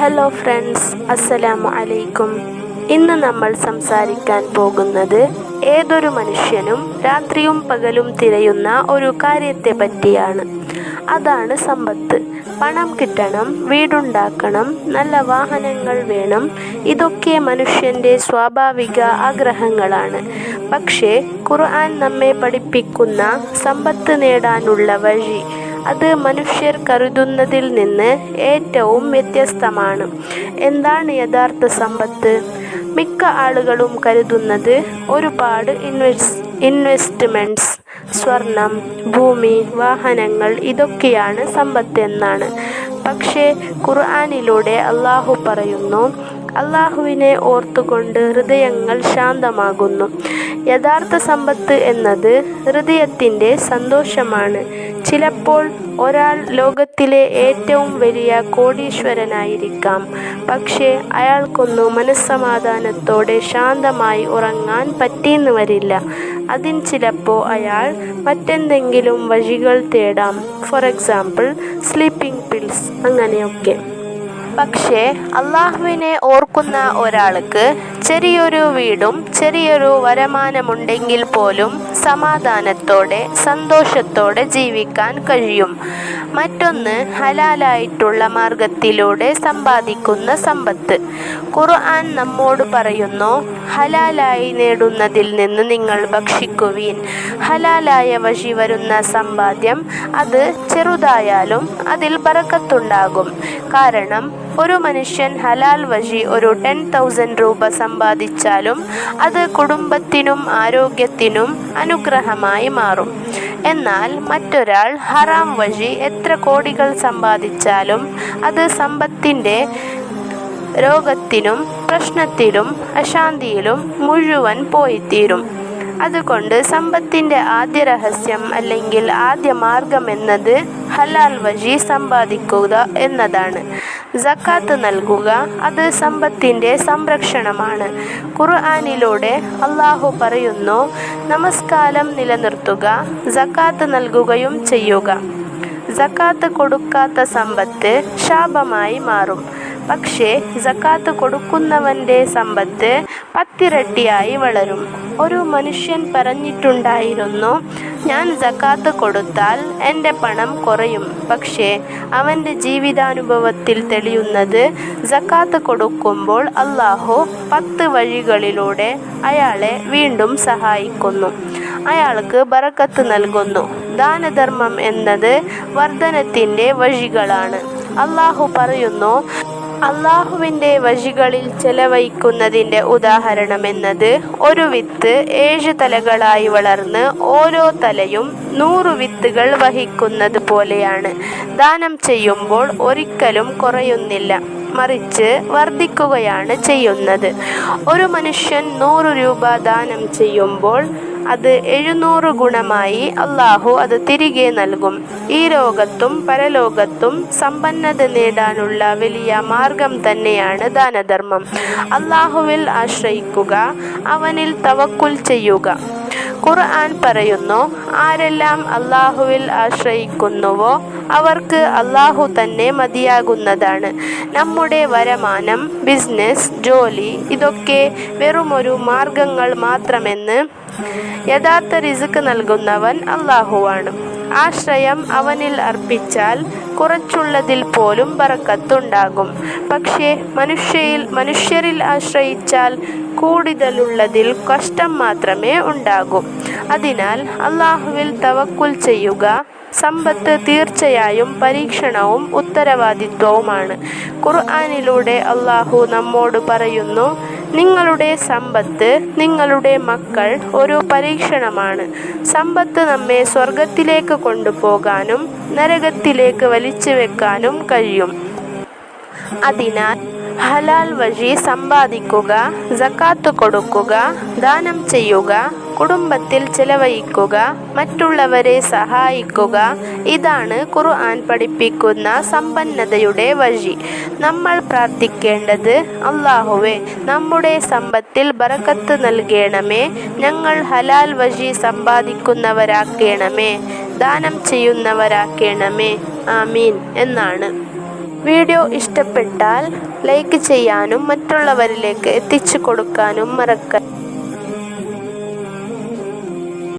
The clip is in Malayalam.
ഹലോ ഫ്രണ്ട്സ് അസ്സലാമു അലൈക്കും ഇന്ന് നമ്മൾ സംസാരിക്കാൻ പോകുന്നത് ഏതൊരു മനുഷ്യനും രാത്രിയും പകലും തിരയുന്ന ഒരു കാര്യത്തെ പറ്റിയാണ്. അതാണ് സമ്പത്ത്. പണം കിട്ടണം വീടുണ്ടാക്കണം നല്ല വാഹനങ്ങൾ വേണം ഇതൊക്കെ മനുഷ്യന്റെ സ്വാഭാവിക ആഗ്രഹങ്ങളാണ്. പക്ഷേ ഖുർആൻ നമ്മെ പഠിപ്പിക്കുന്ന സമ്പത്ത് നേടാനുള്ള വഴി അത് മനുഷ്യർ കരുതുന്നതിൽ നിന്ന് ഏറ്റവും വ്യത്യസ്തമാണ്. എന്താണ് യഥാർത്ഥ സമ്പത്ത്? മിക്ക ആളുകളും കരുതുന്നത് ഒരുപാട് ഇൻവെസ് ഇൻവെസ്റ്റ്മെന്റ്സ് സ്വർണം ഭൂമി വാഹനങ്ങൾ ഇതൊക്കെയാണ് സമ്പത്ത് എന്നാണ് പക്ഷേ ഖുർആാനിലൂടെ അള്ളാഹു പറയുന്നു അള്ളാഹുവിനെ ഓർത്തുകൊണ്ട് ഹൃദയങ്ങൾ ശാന്തമാകുന്നു. യഥാർത്ഥ സമ്പത്ത് എന്നത് ഹൃദയത്തിന്റെ സന്തോഷമാണ്. ചിലപ്പോൾ ഒരാൾ ലോകത്തിലെ ഏറ്റവും വലിയ കോടീശ്വരനായിരിക്കാം. പക്ഷേ അയാൾക്കൊന്നു മനസ്സമാധാനത്തോടെ ശാന്തമായി ഉറങ്ങാൻ പറ്റിയെന്ന് വരില്ല. അതിന് ചിലപ്പോൾ അയാൾ മറ്റെന്തെങ്കിലും വഴികൾ തേടാം. ഫോർ എക്സാമ്പിൾ സ്ലീപ്പിംഗ് പിൽസ് അങ്ങനെയൊക്കെ. പക്ഷേ അള്ളാഹുവിനെ ഓർക്കുന്ന ഒരാൾക്ക് ചെറിയൊരു വീടും ചെറിയൊരു വരമാനമുണ്ടെങ്കിൽ പോലും സമാധാനത്തോടെ സന്തോഷത്തോടെ ജീവിക്കാൻ കഴിയും. മറ്റൊന്ന് ഹലാലായിട്ടുള്ള മാർഗത്തിലൂടെ സമ്പാദിക്കുന്ന സമ്പത്ത്. ഖുർആൻ നമ്മോട് പറയുന്നു ഹലാലായി നേടുന്നതിൽ നിന്ന് നിങ്ങൾ ഭക്ഷിക്കുവീൻ. ഹലാലായ വഴി വരുന്ന സമ്പാദ്യം അത് ചെറുതായാലും അതിൽ ബറക്കത്തുണ്ടാകും. കാരണം ഒരു മനുഷ്യൻ ഹലാൽ വഴി ഒരു ടെൻ തൗസൻഡ് രൂപ സമ്പാദിച്ചാലും അത് കുടുംബത്തിനും ആരോഗ്യത്തിനും അനുഗ്രഹമായി മാറും. എന്നാൽ മറ്റൊരാൾ ഹറാം വഴി എത്ര കോടികൾ സമ്പാദിച്ചാലും അത് സമ്പത്തിന്റെ രോഗത്തിനും പ്രശ്നത്തിലും അശാന്തിയിലും മുഴുവൻ പോയിത്തീരും. അതുകൊണ്ട് സമ്പത്തിന്റെ ആദ്യ രഹസ്യം അല്ലെങ്കിൽ ആദ്യ മാർഗം എന്നത് ഹലാൽ വഴി സമ്പാദിക്കുക എന്നതാണ്. സക്കാത്ത് നൽകുക അത് സമ്പത്തിന്റെ സംരക്ഷണമാണ്. ഖുർആാനിലൂടെ അള്ളാഹു പറയുന്നു നമസ്കാരം നിലനിർത്തുക ജക്കാത്ത് നൽകുകയും ചെയ്യുക. ജക്കാത്ത് കൊടുക്കാത്ത സമ്പത്ത് ശാപമായി മാറും. പക്ഷേ ജക്കാത്ത് കൊടുക്കുന്നവന്റെ സമ്പത്ത് പത്തിരട്ടിയായി വളരും. ഒരു മനുഷ്യൻ പറഞ്ഞിട്ടുണ്ടായിരുന്നു ഞാൻ സക്കാത്ത് കൊടുത്താൽ എന്റെ പണം കുറയും. പക്ഷേ അവന്റെ ജീവിതാനുഭവത്തിൽ തെളിയുന്നത് സക്കാത്ത് കൊടുക്കുമ്പോൾ അള്ളാഹു പത്ത് വഴികളിലൂടെ അയാളെ വീണ്ടും സഹായിക്കുന്നു. അയാൾക്ക് ബറക്കത്ത് നൽകുന്നു. ദാനധർമ്മം എന്നത് വർധനത്തിന്റെ വഴികളാണ്. അള്ളാഹു പറയുന്നു അള്ളാഹുവിന്റെ വഴികളിൽ ചെലവഴിക്കുന്നതിന്റെ ഉദാഹരണം എന്നത് ഒരു വിത്ത് ഏഴ് തലകളായി വളർന്ന് ഓരോ തലയും നൂറ് വിത്തുകൾ വഹിക്കുന്നത് പോലെയാണ്. ദാനം ചെയ്യുമ്പോൾ ഒരിക്കലും കുറയുന്നില്ല. മറിച്ച് വർദ്ധിക്കുകയാണ് ചെയ്യുന്നത്. ഒരു മനുഷ്യൻ നൂറ് രൂപ ദാനം ചെയ്യുമ്പോൾ അത് എഴുന്നൂറ് ഗുണമായി അള്ളാഹു അത് തിരികെ നൽകും. ഈ രോഗത്തും പരലോകത്തും സമ്പന്നത നേടാനുള്ള വലിയ മാർഗം തന്നെയാണ് ദാനധർമ്മം. അള്ളാഹുവിൽ ആശ്രയിക്കുക അവനിൽ തവക്കുൽ ചെയ്യുക. ഖുർആൻ പറയുന്നു ആരെല്ലാം അള്ളാഹുവിൽ ആശ്രയിക്കുന്നുവോ അവർക്ക് അള്ളാഹു തന്നെ മതിയാകുന്നതാണ്. നമ്മുടെ വരമാനം ബിസിനസ് ജോലി ഇതൊക്കെ വെറുമൊരു മാർഗങ്ങൾ മാത്രമെന്ന് യഥാർത്ഥ റിസുക്ക് നൽകുന്നവൻ അള്ളാഹുവാണ് ആശ്രയം അവനിൽ അർപ്പിച്ചാൽ കുറച്ചുള്ളതിൽ പോലും ബറക്കത്തുണ്ടാകും. പക്ഷേ മനുഷ്യയിൽ മനുഷ്യരിൽ ആശ്രയിച്ചാൽ കൂടുതലുള്ളതിൽ കഷ്ടം മാത്രമേ ഉണ്ടാകൂ. അതിനാൽ അള്ളാഹുവിൽ തവക്കുൽ ചെയ്യുക സമ്പത്ത് തീർച്ചയായും പരീക്ഷണവും ഉത്തരവാദിത്വവുമാണ്. ഖുർആാനിലൂടെ അള്ളാഹു നമ്മോട് പറയുന്നു നിങ്ങളുടെ സമ്പത്ത് നിങ്ങളുടെ മക്കൾ ഒരു പരീക്ഷണമാണ്. സമ്പത്ത് നമ്മെ സ്വർഗത്തിലേക്ക് കൊണ്ടുപോകാനും നരകത്തിലേക്ക് വലിച്ചു വെക്കാനും കഴിയും. അതിനാൽ ഹലാൽ വഴി സമ്പാദിക്കുക സക്കാത്ത് കൊടുക്കുക ദാനം ചെയ്യുക കുടുംബത്തിൽ ചെലവഴിക്കുക മറ്റുള്ളവരെ സഹായിക്കുക ഇതാണ് ഖുർആൻ പഠിപ്പിക്കുന്ന സമ്പന്നതയുടെ വഴി. നമ്മൾ പ്രാർത്ഥിക്കേണ്ടത് അള്ളാഹുവെ നമ്മുടെ സമ്പത്തിൽ ബറക്കത്ത് നൽകണമേ ഞങ്ങൾ ഹലാൽ വഴി സമ്പാദിക്കുന്നവരാക്കണമേ ദാനം ചെയ്യുന്നവരാക്കണമേ ആമീൻ എന്നാണ്. വീഡിയോ ഇഷ്ടപ്പെട്ടാൽ ലൈക്ക് ചെയ്യാനും മറ്റുള്ളവരിലേക്ക് എത്തിച്ചു കൊടുക്കാനും മറക്കരുത്.